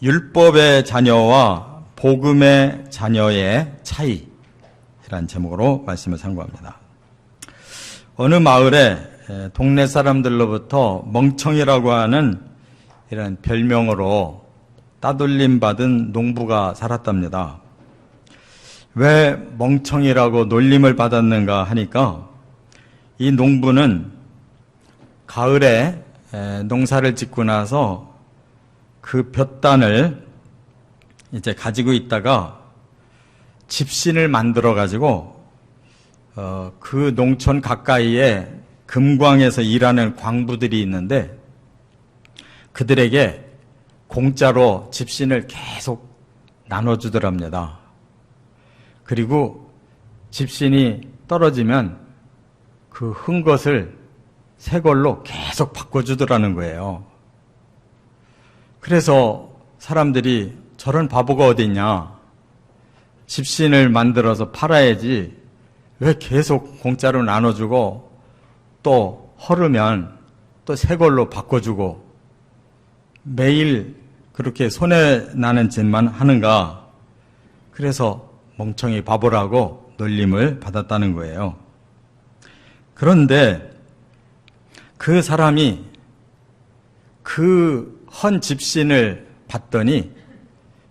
율법의 자녀와 복음의 자녀의 차이라는 제목으로 말씀을 상고합니다. 어느 마을에 동네 사람들로부터 멍청이라고 하는 이런 별명으로 따돌림 받은 농부가 살았답니다. 왜 멍청이라고 놀림을 받았는가 하니까 이 농부는 가을에 농사를 짓고 나서 그 볕단을 이제 가지고 있다가 집신을 만들어 가지고 어, 그 농촌 가까이에 금광에서 일하는 광부들이 있는데 그들에게 공짜로 집신을 계속 나눠주더랍니다. 그리고 집신이 떨어지면 그흔 것을 새 걸로 계속 바꿔주더라는 거예요. 그래서 사람들이 저런 바보가 어딨냐. 집신을 만들어서 팔아야지 왜 계속 공짜로 나눠주고 또 허르면 또 새 걸로 바꿔주고 매일 그렇게 손해 나는 짓만 하는가. 그래서 멍청이 바보라고 놀림을 받았다는 거예요. 그런데 그 사람이 그 헌 집신을 봤더니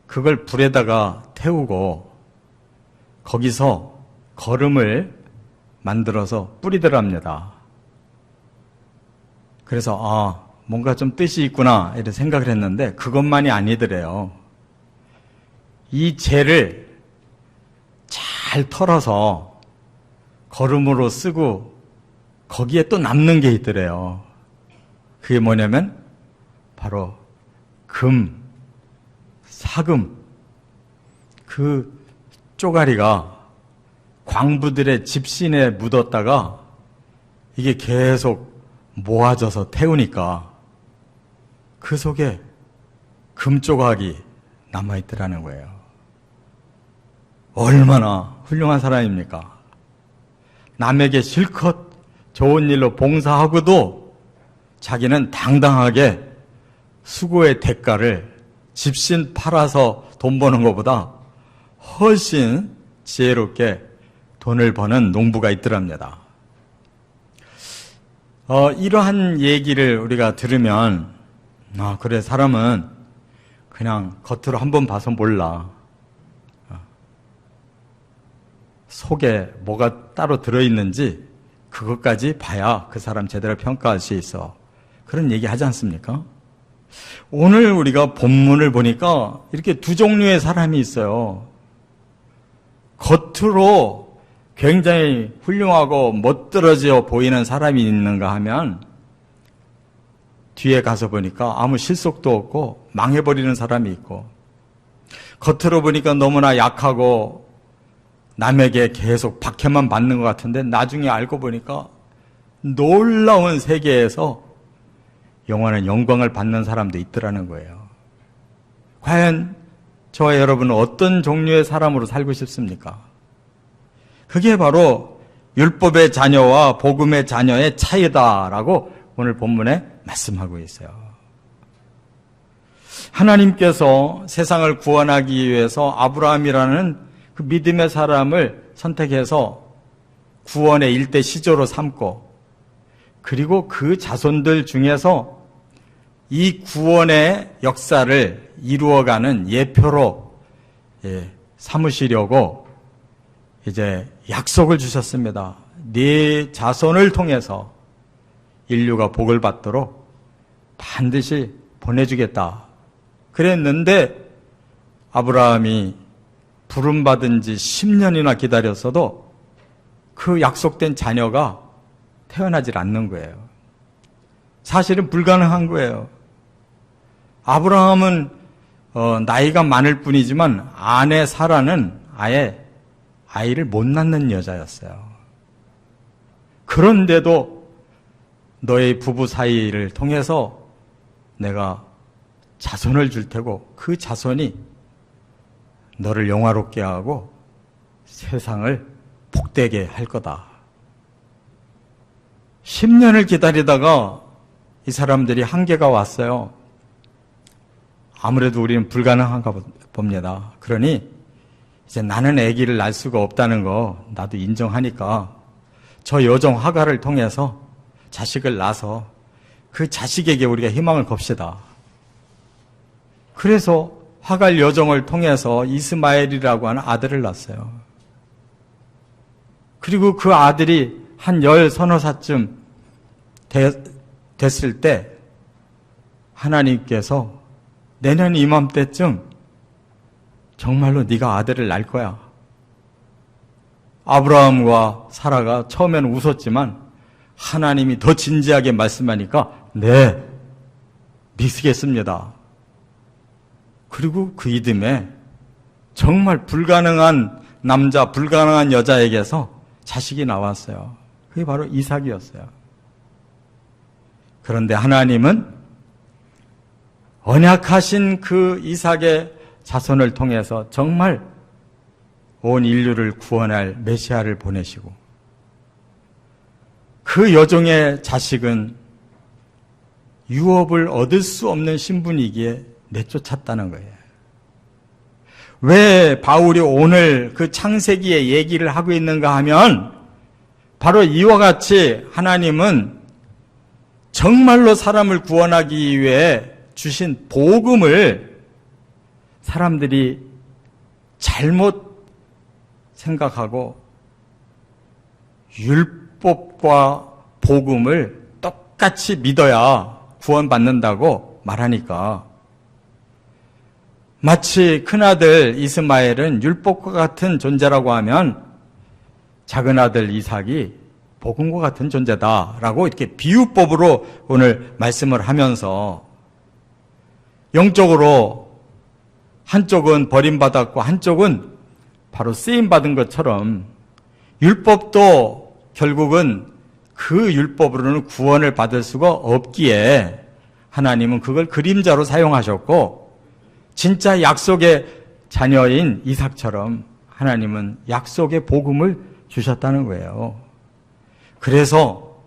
그걸 불에다가 태우고 거기서 거름을 만들어서 뿌리더랍니다. 그래서 아 뭔가 좀 뜻이 있구나 이런 생각을 했는데 그것만이 아니더래요. 이 재를 잘 털어서 거름으로 쓰고 거기에 또 남는 게 있더래요. 그게 뭐냐면 바로 금, 사금, 그 쪼가리가 광부들의 집신에 묻었다가 이게 계속 모아져서 태우니까 그 속에 금 조각이 남아있더라는 거예요. 얼마나 훌륭한 사람입니까? 남에게 실컷 좋은 일로 봉사하고도 자기는 당당하게 수고의 대가를 집신 팔아서 돈 버는 것보다 훨씬 지혜롭게 돈을 버는 농부가 있더랍니다. 어, 이러한 얘기를 우리가 들으면, 아, 그래, 사람은 그냥 겉으로 한 번 봐서 몰라. 어. 속에 뭐가 따로 들어있는지 그것까지 봐야 그 사람 제대로 평가할 수 있어. 그런 얘기 하지 않습니까? 오늘 우리가 본문을 보니까 이렇게 두 종류의 사람이 있어요. 겉으로 굉장히 훌륭하고 멋들어져 보이는 사람이 있는가 하면 뒤에 가서 보니까 아무 실속도 없고 망해버리는 사람이 있고 겉으로 보니까 너무나 약하고 남에게 계속 박해만 받는 것 같은데 나중에 알고 보니까 놀라운 세계에서 영원한 영광을 받는 사람도 있더라는 거예요. 과연 저와 여러분은 어떤 종류의 사람으로 살고 싶습니까? 그게 바로 율법의 자녀와 복음의 자녀의 차이다라고 오늘 본문에 말씀하고 있어요. 하나님께서 세상을 구원하기 위해서 아브라함이라는 그 믿음의 사람을 선택해서 구원의 일대 시조로 삼고 그리고 그 자손들 중에서 이 구원의 역사를 이루어가는 예표로 예, 삼으시려고 이제 약속을 주셨습니다. 네 자손을 통해서 인류가 복을 받도록 반드시 보내주겠다. 그랬는데 아브라함이 부름받은 지 10년이나 기다렸어도 그 약속된 자녀가 태어나질 않는 거예요. 사실은 불가능한 거예요. 아브라함은 어, 나이가 많을 뿐이지만 아내 사라는 아예 아이를 못 낳는 여자였어요. 그런데도 너의 부부 사이를 통해서 내가 자손을 줄 테고 그 자손이 너를 영화롭게 하고 세상을 복되게 할 거다. 10년을 기다리다가 이 사람들이 한계가 왔어요. 아무래도 우리는 불가능한가 보- 봅니다. 그러니 이제 나는 아기를 낳을 수가 없다는 거 나도 인정하니까 저 여종 화가를 통해서 자식을 낳아서 그 자식에게 우리가 희망을 겁시다. 그래서 화갈 여종을 통해서 이스마엘이라고 하는 아들을 낳았어요. 그리고 그 아들이 한 열 서너 되- 됐을 때 하나님께서 내년 이맘때쯤 정말로 네가 아들을 낳을 거야. 아브라함과 사라가 처음에는 웃었지만 하나님이 더 진지하게 말씀하니까 네 믿겠습니다. 그리고 그 이듬해 정말 불가능한 남자, 불가능한 여자에게서 자식이 나왔어요. 그게 바로 이삭이었어요. 그런데 하나님은 언약하신 그 이삭의 자손을 통해서 정말 온 인류를 구원할 메시아를 보내시고 그 여종의 자식은 유업을 얻을 수 없는 신분이기에 내쫓았다는 거예요. 왜 바울이 오늘 그 창세기의 얘기를 하고 있는가 하면 바로 이와 같이 하나님은 정말로 사람을 구원하기 위해 주신 복음을 사람들이 잘못 생각하고 율법과 복음을 똑같이 믿어야 구원받는다고 말하니까. 마치 큰아들 이스마엘은 율법과 같은 존재라고 하면 작은아들 이삭이 복음과 같은 존재다라고 이렇게 비유법으로 오늘 말씀을 하면서 영적으로 한쪽은 버림받았고 한쪽은 바로 쓰임받은 것처럼 율법도 결국은 그 율법으로는 구원을 받을 수가 없기에 하나님은 그걸 그림자로 사용하셨고 진짜 약속의 자녀인 이삭처럼 하나님은 약속의 복음을 주셨다는 거예요. 그래서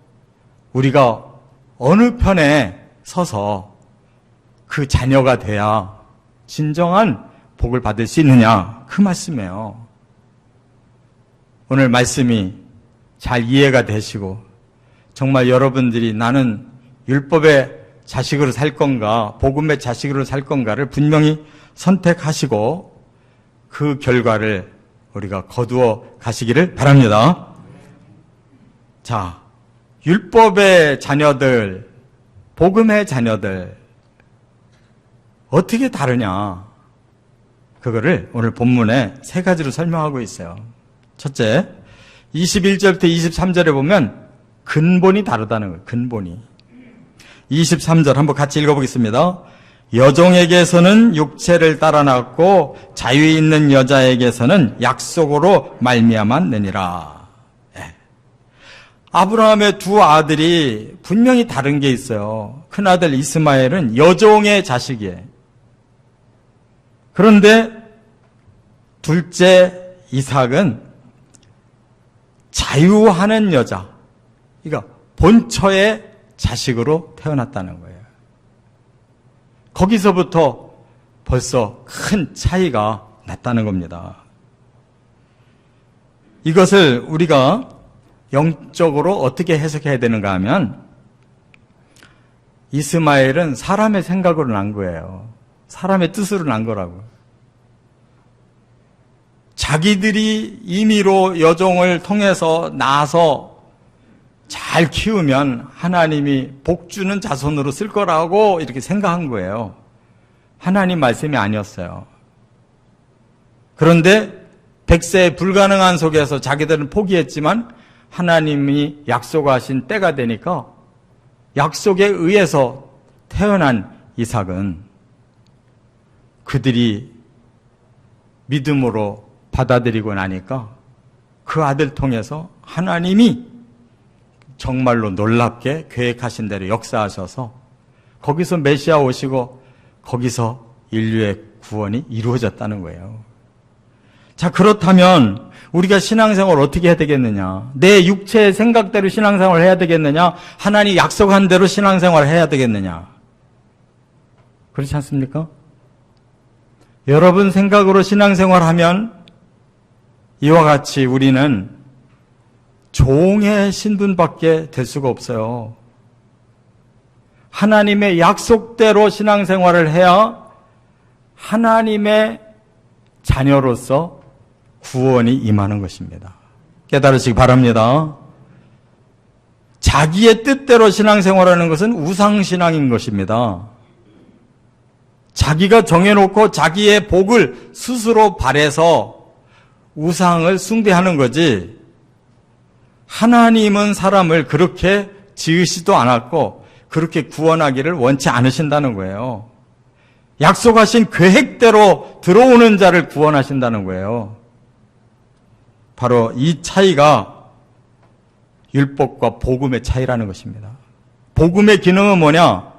우리가 어느 편에 서서 그 자녀가 돼야 진정한 복을 받을 수 있느냐 그 말씀이에요. 오늘 말씀이 잘 이해가 되시고 정말 여러분들이 나는 율법의 자식으로 살 건가 복음의 자식으로 살 건가를 분명히 선택하시고 그 결과를 우리가 거두어 가시기를 바랍니다. 자, 율법의 자녀들, 복음의 자녀들 어떻게 다르냐? 그거를 오늘 본문에 세 가지로 설명하고 있어요. 첫째, 21절부터 23절에 보면 근본이 다르다는 거예요. 근본이. 23절 한번 같이 읽어보겠습니다. 여종에게서는 육체를 따라 낳고 자유 있는 여자에게서는 약속으로 말미암았느니라. 예. 아브라함의 두 아들이 분명히 다른 게 있어요. 큰 아들 이스마엘은 여종의 자식이에요. 그런데 둘째 이삭은 자유하는 여자, 그러니까 본처의 자식으로 태어났다는 거예요. 거기서부터 벌써 큰 차이가 났다는 겁니다. 이것을 우리가 영적으로 어떻게 해석해야 되는가 하면 이스마엘은 사람의 생각으로 난 거예요. 사람의 뜻으로 난 거라고. 자기들이 임의로 여종을 통해서 낳아서 잘 키우면 하나님이 복 주는 자손으로 쓸 거라고 이렇게 생각한 거예요. 하나님 말씀이 아니었어요. 그런데 백세 불가능한 속에서 자기들은 포기했지만 하나님이 약속하신 때가 되니까 약속에 의해서 태어난 이삭은 그들이 믿음으로 받아들이고 나니까 그 아들 통해서 하나님이 정말로 놀랍게 계획하신 대로 역사하셔서 거기서 메시아 오시고 거기서 인류의 구원이 이루어졌다는 거예요. 자, 그렇다면 우리가 신앙생활 어떻게 해야 되겠느냐? 내 육체의 생각대로 신앙생활 해야 되겠느냐? 하나님 약속한 대로 신앙생활 해야 되겠느냐? 그렇지 않습니까? 여러분 생각으로 신앙생활 하면 이와 같이 우리는 종의 신분밖에 될 수가 없어요. 하나님의 약속대로 신앙생활을 해야 하나님의 자녀로서 구원이 임하는 것입니다. 깨달으시기 바랍니다. 자기의 뜻대로 신앙생활하는 것은 우상신앙인 것입니다. 자기가 정해놓고 자기의 복을 스스로 바래서 우상을 숭배하는 거지. 하나님은 사람을 그렇게 지으시도 않았고 그렇게 구원하기를 원치 않으신다는 거예요. 약속하신 계획대로 들어오는 자를 구원하신다는 거예요. 바로 이 차이가 율법과 복음의 차이라는 것입니다. 복음의 기능은 뭐냐?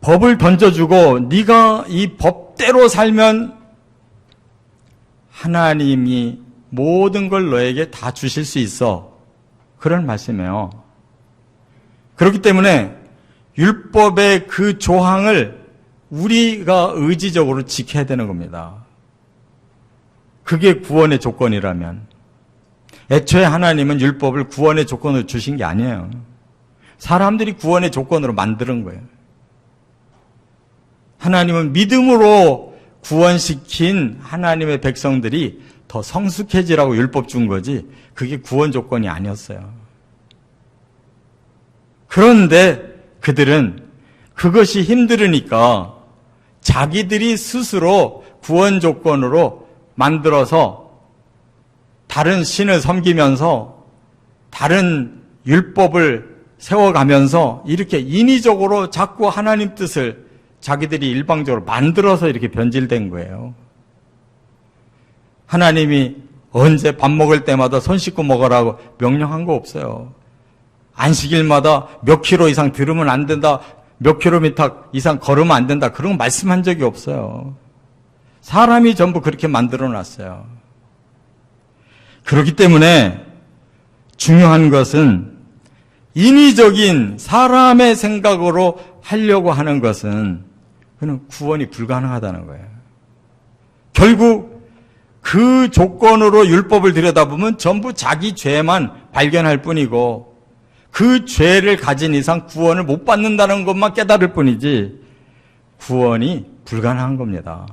법을 던져주고 네가 이 법대로 살면 하나님이 모든 걸 너에게 다 주실 수 있어. 그런 말씀이에요. 그렇기 때문에 율법의 그 조항을 우리가 의지적으로 지켜야 되는 겁니다. 그게 구원의 조건이라면. 애초에 하나님은 율법을 구원의 조건으로 주신 게 아니에요. 사람들이 구원의 조건으로 만드는 거예요. 하나님은 믿음으로 구원시킨 하나님의 백성들이 더 성숙해지라고 율법 준 거지, 그게 구원 조건이 아니었어요. 그런데 그들은 그것이 힘들으니까 자기들이 스스로 구원 조건으로 만들어서 다른 신을 섬기면서 다른 율법을 세워가면서 이렇게 인위적으로 자꾸 하나님 뜻을 자기들이 일방적으로 만들어서 이렇게 변질된 거예요. 하나님이 언제 밥 먹을 때마다 손 씻고 먹으라고 명령한 거 없어요. 안식일마다 몇 킬로 이상 들으면 안 된다, 몇 킬로미터 이상 걸으면 안 된다, 그런 거 말씀한 적이 없어요. 사람이 전부 그렇게 만들어 놨어요. 그렇기 때문에 중요한 것은 인위적인 사람의 생각으로 하려고 하는 것은 그는 구원이 불가능하다는 거예요. 결국 그 조건으로 율법을 들여다보면 전부 자기 죄만 발견할 뿐이고 그 죄를 가진 이상 구원을 못 받는다는 것만 깨달을 뿐이지 구원이 불가능한 겁니다.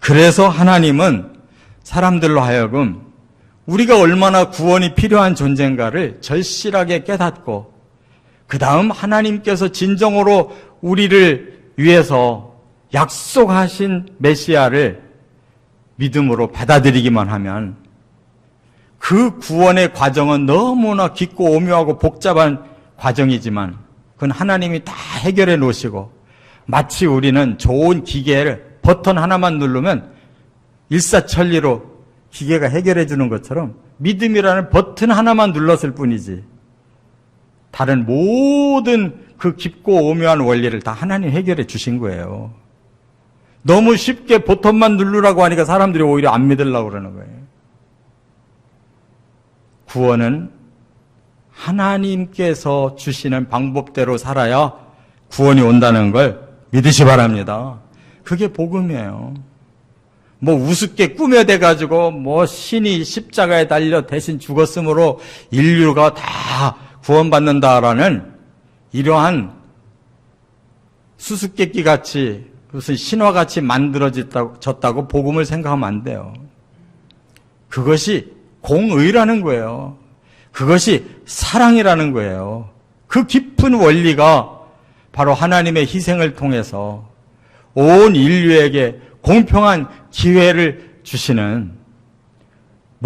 그래서 하나님은 사람들로 하여금 우리가 얼마나 구원이 필요한 존재인가를 절실하게 깨닫고 그 다음 하나님께서 진정으로 우리를 위해서 약속하신 메시아를 믿음으로 받아들이기만 하면 그 구원의 과정은 너무나 깊고 오묘하고 복잡한 과정이지만 그건 하나님이 다 해결해 놓으시고 마치 우리는 좋은 기계를 버튼 하나만 누르면 일사천리로 기계가 해결해 주는 것처럼 믿음이라는 버튼 하나만 눌렀을 뿐이지 다른 모든 그 깊고 오묘한 원리를 다 하나님 해결해 주신 거예요. 너무 쉽게 버튼만 누르라고 하니까 사람들이 오히려 안 믿으려고 그러는 거예요. 구원은 하나님께서 주시는 방법대로 살아야 구원이 온다는 걸 믿으시 바랍니다. 그게 복음이에요. 뭐 우습게 꾸며대 가지고 뭐 신이 십자가에 달려 대신 죽었으므로 인류가 다 구원받는다라는 이러한 수수께끼 같이 무슨 신화 같이 만들어졌다고 복음을 생각하면 안 돼요. 그것이 공의라는 거예요. 그것이 사랑이라는 거예요. 그 깊은 원리가 바로 하나님의 희생을 통해서 온 인류에게 공평한 기회를 주시는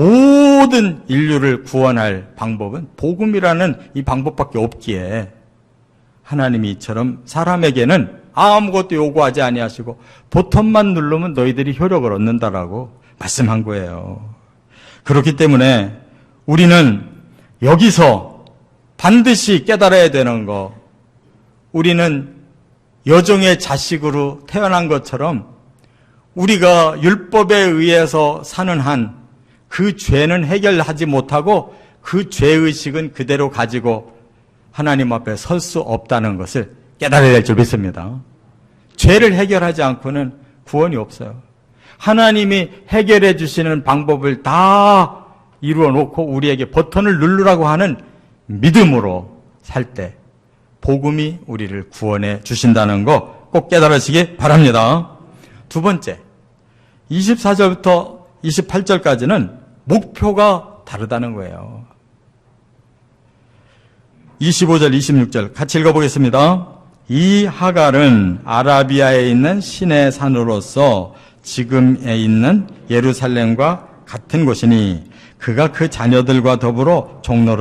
모든 인류를 구원할 방법은 복음이라는 이 방법밖에 없기에 하나님이 이처럼 사람에게는 아무것도 요구하지 아니하시고 보통만 누르면 너희들이 효력을 얻는다라고 말씀한 거예요. 그렇기 때문에 우리는 여기서 반드시 깨달아야 되는 거, 우리는 여종의 자식으로 태어난 것처럼 우리가 율법에 의해서 사는 한 그 죄는 해결하지 못하고 그 죄의식은 그대로 가지고 하나님 앞에 설 수 없다는 것을 깨달아야 될 줄 믿습니다. 죄를 해결하지 않고는 구원이 없어요. 하나님이 해결해 주시는 방법을 다 이루어 놓고 우리에게 버튼을 누르라고 하는 믿음으로 살 때 복음이 우리를 구원해 주신다는 거 꼭 깨달으시기 바랍니다. 두 번째, 24절부터 28절까지는 목표가 다르다는 거예요. 25절, 26절 같이 읽어보겠습니다. 이 하갈은 아라비아에 있는 신의 산으로서 지금에 있는 예루살렘과 같은 곳이니 그가 그 자녀들과 더불어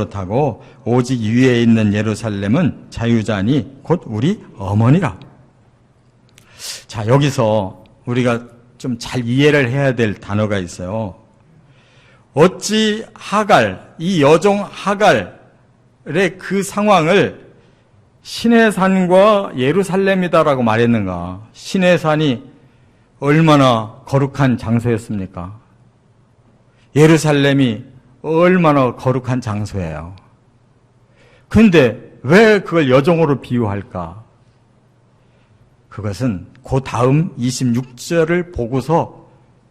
타고 오직 위에 있는 예루살렘은 자유자니 곧 우리 어머니라. 자, 여기서 우리가 좀 잘 이해를 해야 될 단어가 있어요. 어찌 하갈, 이 여종 하갈의 그 상황을 신의 산과 예루살렘이다라고 말했는가? 신의 산이 얼마나 거룩한 장소였습니까? 예루살렘이 얼마나 거룩한 장소예요. 근데 왜 그걸 여종으로 비유할까? 그것은 그 다음 26절을 보고서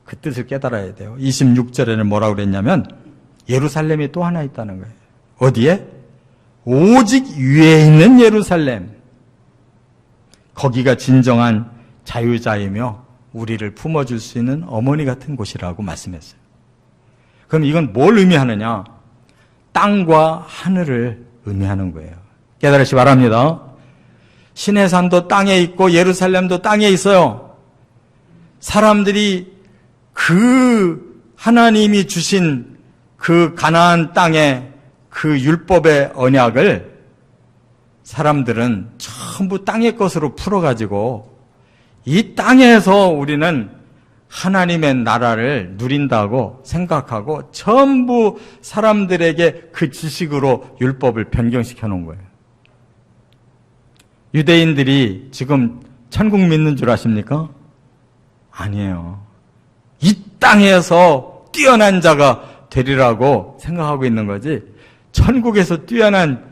그 뜻을 깨달아야 돼요. 26절에는 뭐라고 그랬냐면 예루살렘이 또 하나 있다는 거예요. 어디에? 오직 위에 있는 예루살렘. 거기가 진정한 자유자이며 우리를 품어줄 수 있는 어머니 같은 곳이라고 말씀했어요. 그럼 이건 뭘 의미하느냐? 땅과 하늘을 의미하는 거예요. 깨달으시 기 바랍니다. 신의 산도 땅에 있고 예루살렘도 땅에 있어요. 사람들이 그 하나님이 주신 그 가나안 땅에 그 율법의 언약을 사람들은 전부 땅의 것으로 풀어가지고 이 땅에서 우리는 하나님의 나라를 누린다고 생각하고 전부 사람들에게 그 지식으로 율법을 변경시켜 놓은 거예요. 유대인들이 지금 천국 믿는 줄 아십니까? 아니에요. 이 땅에서 뛰어난 자가 되리라고 생각하고 있는 거지, 천국에서 뛰어난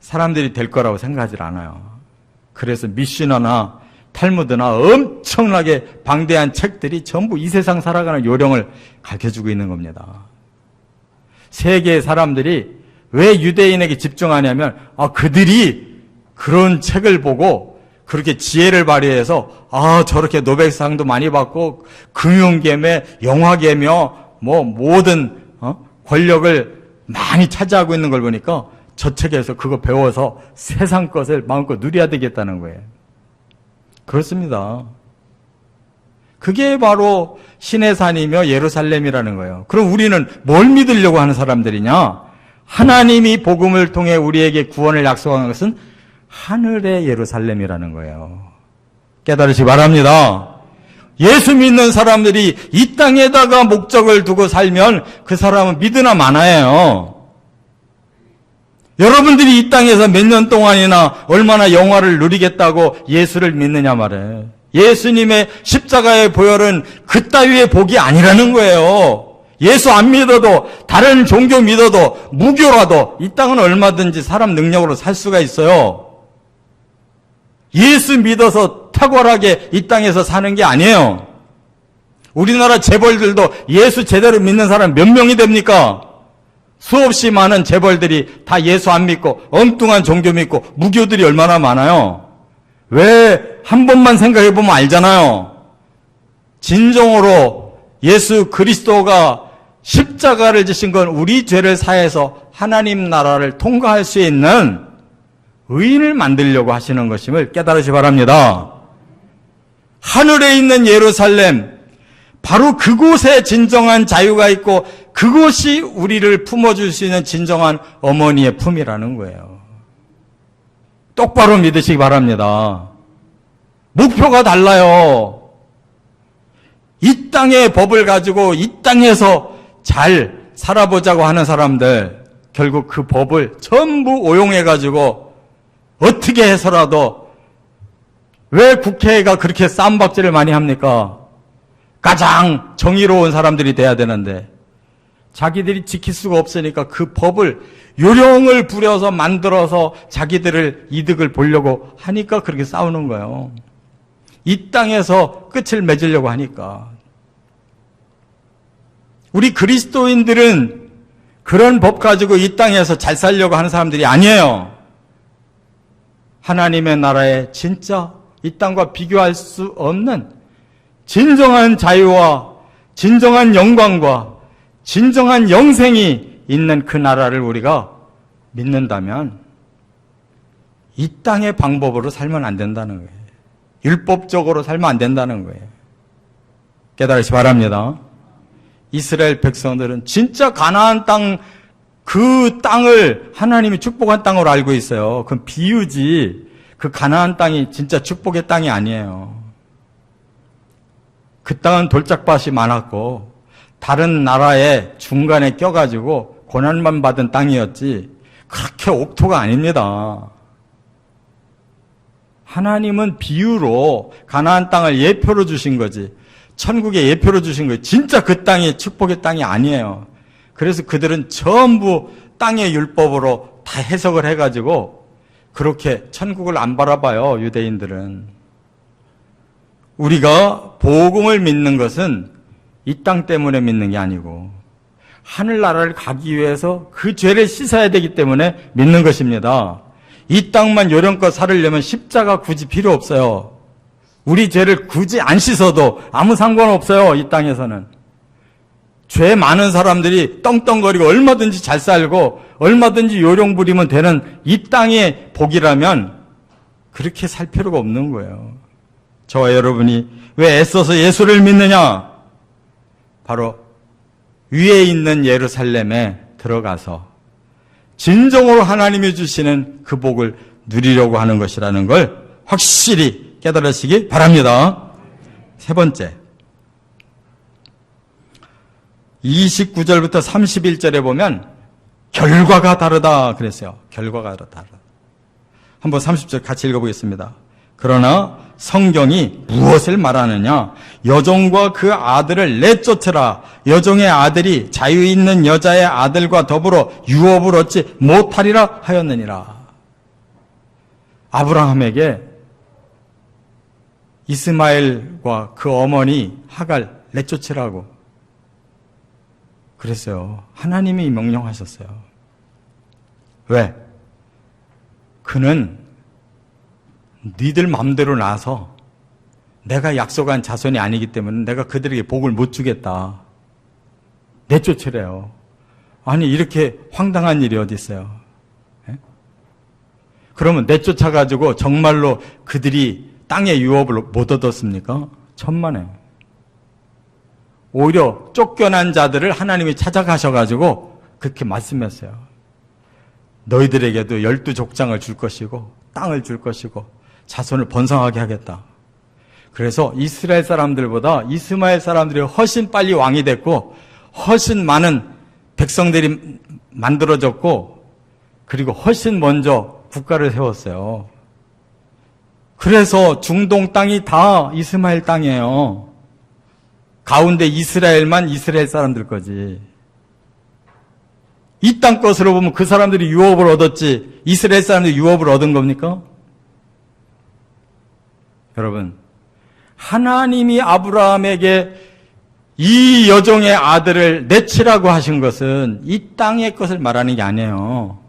사람들이 될 거라고 생각하지 않아요. 그래서 미시너나 탈무드나 엄청나게 방대한 책들이 전부 이 세상 살아가는 요령을 가르쳐 주고 있는 겁니다. 세계의 사람들이 왜 유대인에게 집중하냐면, 아, 그들이 그런 책을 보고 그렇게 지혜를 발휘해서 아 저렇게 노벨상도 많이 받고 금융계며 영화계며 뭐 모든 어? 권력을 많이 차지하고 있는 걸 보니까 저 책에서 그거 배워서 세상 것을 마음껏 누려야 되겠다는 거예요. 그렇습니다. 그게 바로 신의 산이며 예루살렘이라는 거예요. 그럼 우리는 뭘 믿으려고 하는 사람들이냐? 하나님이 복음을 통해 우리에게 구원을 약속한 것은 하늘의 예루살렘이라는 거예요. 깨달으시 바랍니다. 예수 믿는 사람들이 이 땅에다가 목적을 두고 살면 그 사람은 믿으나 마나예요. 여러분들이 이 땅에서 몇 년 동안이나 얼마나 영화를 누리겠다고 예수를 믿느냐 말해. 예수님의 십자가의 보혈은 그따위의 복이 아니라는 거예요. 예수 안 믿어도 다른 종교 믿어도 무교라도 이 땅은 얼마든지 사람 능력으로 살 수가 있어요. 예수 믿어서 탁월하게 이 땅에서 사는 게 아니에요. 우리나라 재벌들도 예수 제대로 믿는 사람 몇 명이 됩니까? 수없이 많은 재벌들이 다 예수 안 믿고 엉뚱한 종교 믿고 무교들이 얼마나 많아요. 왜 한 번만 생각해 보면 알잖아요. 진정으로 예수 그리스도가 십자가를 지신 건 우리 죄를 사해서 하나님 나라를 통과할 수 있는 의인을 만들려고 하시는 것임을 깨달으시 바랍니다. 하늘에 있는 예루살렘, 바로 그곳에 진정한 자유가 있고 그곳이 우리를 품어줄 수 있는 진정한 어머니의 품이라는 거예요. 똑바로 믿으시기 바랍니다. 목표가 달라요. 이 땅의 법을 가지고 이 땅에서 잘 살아보자고 하는 사람들, 결국 그 법을 전부 오용해가지고 어떻게 해서라도 왜 국회가 그렇게 쌈박질을 많이 합니까? 가장 정의로운 사람들이 돼야 되는데 자기들이 지킬 수가 없으니까 그 법을 요령을 부려서 만들어서 자기들을 이득을 보려고 하니까 그렇게 싸우는 거예요. 이 땅에서 끝을 맺으려고 하니까. 우리 그리스도인들은 그런 법 가지고 이 땅에서 잘 살려고 하는 사람들이 아니에요. 하나님의 나라에 진짜 이 땅과 비교할 수 없는 진정한 자유와 진정한 영광과 진정한 영생이 있는 그 나라를 우리가 믿는다면 이 땅의 방법으로 살면 안 된다는 거예요. 율법적으로 살면 안 된다는 거예요. 깨달으시 기 바랍니다. 이스라엘 백성들은 진짜 가나안 땅, 그 땅을 하나님이 축복한 땅으로 알고 있어요. 그건 비유지. 그 가나안 땅이 진짜 축복의 땅이 아니에요. 그 땅은 돌짝밭이 많았고, 다른 나라의 중간에 껴가지고 고난만 받은 땅이었지, 그렇게 옥토가 아닙니다. 하나님은 비유로 가나안 땅을 예표로 주신 거지. 천국의 예표로 주신 거예요. 진짜 그 땅이 축복의 땅이 아니에요. 그래서 그들은 전부 땅의 율법으로 다 해석을 해가지고 그렇게 천국을 안 바라봐요. 유대인들은. 우리가 복음을 믿는 것은 이 땅 때문에 믿는 게 아니고 하늘나라를 가기 위해서 그 죄를 씻어야 되기 때문에 믿는 것입니다. 이 땅만 요령껏 살으려면 십자가 굳이 필요 없어요. 우리 죄를 굳이 안 씻어도 아무 상관없어요. 이 땅에서는. 죄 많은 사람들이 떵떵거리고 얼마든지 잘 살고 얼마든지 요령 부리면 되는 이 땅의 복이라면 그렇게 살 필요가 없는 거예요. 저와 여러분이 왜 애써서 예수를 믿느냐? 바로 위에 있는 예루살렘에 들어가서 진정으로 하나님이 주시는 그 복을 누리려고 하는 것이라는 걸 확실히 깨달으시기 바랍니다. 세 번째. 29절부터 31절에 보면 결과가 다르다 그랬어요. 결과가 다르다. 한번 30절 같이 읽어보겠습니다. 그러나 성경이 무엇을 말하느냐? 여종과 그 아들을 내쫓으라. 여종의 아들이 자유 있는 여자의 아들과 더불어 유업을 얻지 못하리라 하였느니라. 아브라함에게 이스마엘과 그 어머니 하갈 내쫓으라고 그랬어요. 하나님이 명령하셨어요. 왜? 그는 니들 마음대로 나서 내가 약속한 자손이 아니기 때문에 내가 그들에게 복을 못 주겠다. 내쫓으래요. 아니 이렇게 황당한 일이 어디 있어요? 예? 그러면 내쫓아가지고 정말로 그들이 땅의 유업을 못 얻었습니까? 천만에. 오히려 쫓겨난 자들을 하나님이 찾아가셔가지고 그렇게 말씀했어요. 너희들에게도 열두 족장을 줄 것이고 땅을 줄 것이고 자손을 번성하게 하겠다. 그래서 이스라엘 사람들보다 이스마엘 사람들이 훨씬 빨리 왕이 됐고 훨씬 많은 백성들이 만들어졌고 그리고 훨씬 먼저 국가를 세웠어요. 그래서 중동 땅이 다 이스마엘 땅이에요. 가운데 이스라엘만 이스라엘 사람들 거지. 이 땅 것으로 보면 그 사람들이 유업을 얻었지 이스라엘 사람들이 유업을 얻은 겁니까? 여러분, 하나님이 아브라함에게 이 여종의 아들을 내치라고 하신 것은 이 땅의 것을 말하는 게 아니에요.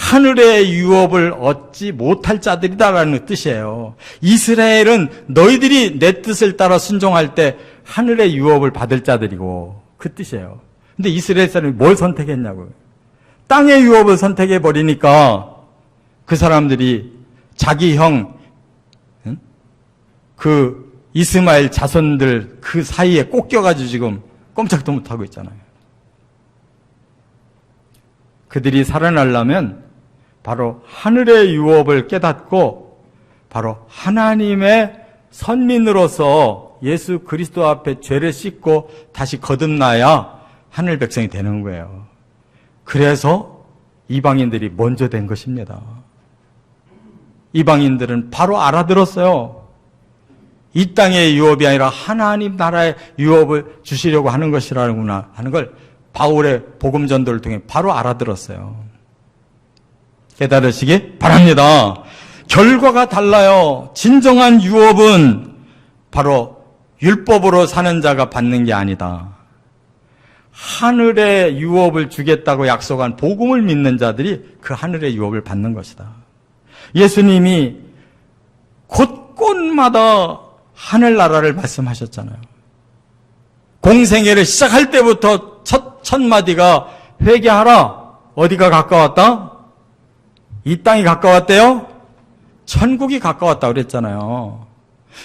하늘의 유업을 얻지 못할 자들이다라는 뜻이에요. 이스라엘은 너희들이 내 뜻을 따라 순종할 때 하늘의 유업을 받을 자들이고 그 뜻이에요. 근데 이스라엘 사람이 뭘 선택했냐고요. 땅의 유업을 선택해 버리니까 그 사람들이 자기 형, 그 이스마엘 자손들 그 사이에 꼭 껴가지고 지금 꼼짝도 못하고 있잖아요. 그들이 살아나려면 바로 하늘의 유업을 깨닫고 바로 하나님의 선민으로서 예수 그리스도 앞에 죄를 씻고 다시 거듭나야 하늘 백성이 되는 거예요. 그래서 이방인들이 먼저 된 것입니다. 이방인들은 바로 알아들었어요. 이 땅의 유업이 아니라 하나님 나라의 유업을 주시려고 하는 것이라구나 하는 걸 바울의 복음 전도를 통해 바로 알아들었어요. 깨달으시기 바랍니다. 결과가 달라요. 진정한 유업은 바로 율법으로 사는 자가 받는 게 아니다. 하늘의 유업을 주겠다고 약속한 복음을 믿는 자들이 그 하늘의 유업을 받는 것이다. 예수님이 곳곳마다 하늘나라를 말씀하셨잖아요. 공생애를 시작할 때부터 첫, 첫 마디가 회개하라. 어디가 가까웠다? 이 땅이 가까웠대요? 천국이 가까웠다 그랬잖아요.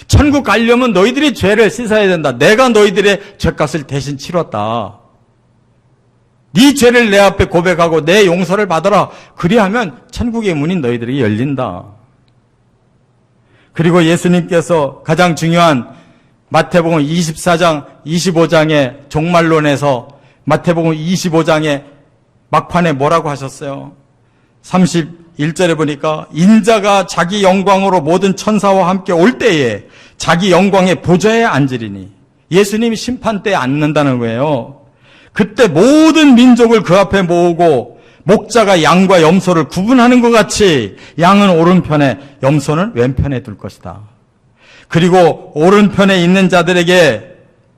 천국 가려면 너희들이 죄를 씻어야 된다. 내가 너희들의 죄값을 대신 치렀다. 네 죄를 내 앞에 고백하고 내 용서를 받아라. 그리하면 천국의 문이 너희들에게 열린다. 그리고 예수님께서 가장 중요한 마태복음 24장, 25장의 종말론에서 마태복음 25장의 막판에 뭐라고 하셨어요? 31절에 보니까 인자가 자기 영광으로 모든 천사와 함께 올 때에 자기 영광의 보좌에 앉으리니 예수님이 심판 때에 앉는다는 거예요. 그때 모든 민족을 그 앞에 모으고 목자가 양과 염소를 구분하는 것 같이 양은 오른편에 염소는 왼편에 둘 것이다. 그리고 오른편에 있는 자들에게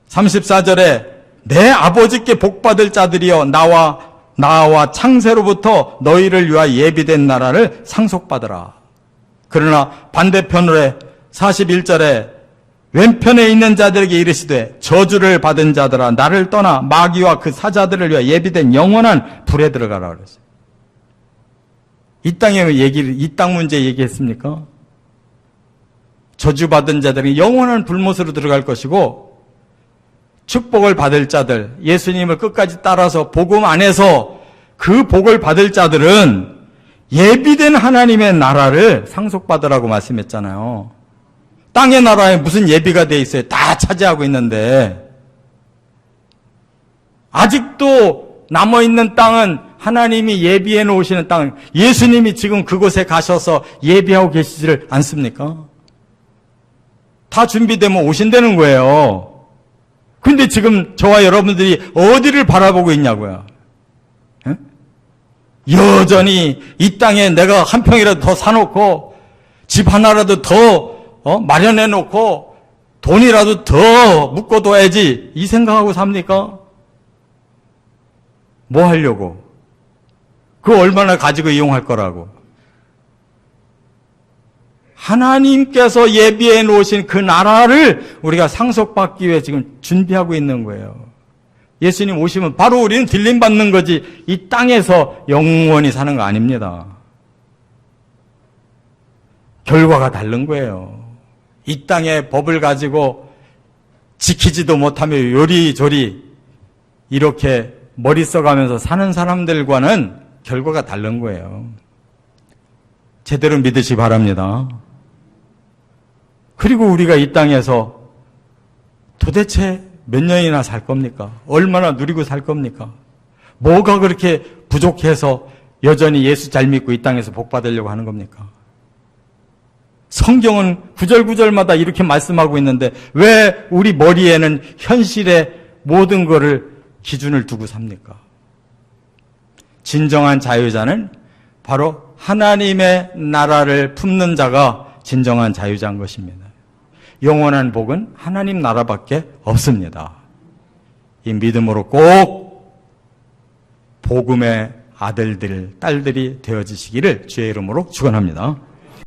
34절에 내 아버지께 복받을 자들이여 나와 나와 창세로부터 너희를 위하여 예비된 나라를 상속받으라. 그러나 반대편으로 41절에 왼편에 있는 자들에게 이르시되 저주를 받은 자들아 나를 떠나 마귀와 그 사자들을 위하여 예비된 영원한 불에 들어가라 그랬어요. 이 땅에 얘기를 이 땅 문제 얘기했습니까? 저주받은 자들이 영원한 불못으로 들어갈 것이고 축복을 받을 자들, 예수님을 끝까지 따라서 복음 안에서 그 복을 받을 자들은 예비된 하나님의 나라를 상속받으라고 말씀했잖아요. 땅의 나라에 무슨 예비가 돼 있어요? 다 차지하고 있는데 아직도 남아 있는 땅은 하나님이 예비해 놓으시는 땅, 예수님이 지금 그곳에 가셔서 예비하고 계시지를 않습니까? 다 준비되면 오신다는 거예요. 근데 지금 저와 여러분들이 어디를 바라보고 있냐고요. 예? 여전히 이 땅에 내가 한 평이라도 더 사놓고 집 하나라도 더 어? 마련해 놓고 돈이라도 더 묶어둬야지 이 생각하고 삽니까? 뭐 하려고? 그 얼마나 가지고 이용할 거라고? 하나님께서 예비해 놓으신 그 나라를 우리가 상속받기 위해 지금 준비하고 있는 거예요. 예수님 오시면 바로 우리는 딜림 받는 거지 이 땅에서 영원히 사는 거 아닙니다. 결과가 다른 거예요. 이 땅의 법을 가지고 지키지도 못하며 요리조리 이렇게 머리 써가면서 사는 사람들과는 결과가 다른 거예요. 제대로 믿으시 바랍니다. 그리고 우리가 이 땅에서 도대체 몇 년이나 살 겁니까? 얼마나 누리고 살 겁니까? 뭐가 그렇게 부족해서 여전히 예수 잘 믿고 이 땅에서 복 받으려고 하는 겁니까? 성경은 구절구절마다 이렇게 말씀하고 있는데 왜 우리 머리에는 현실의 모든 것을 기준을 두고 삽니까? 진정한 자유자는 바로 하나님의 나라를 품는 자가 진정한 자유자인 것입니다. 영원한 복은 하나님 나라밖에 없습니다. 이 믿음으로 꼭 복음의 아들들, 딸들이 되어지시기를 주의 이름으로 축원합니다.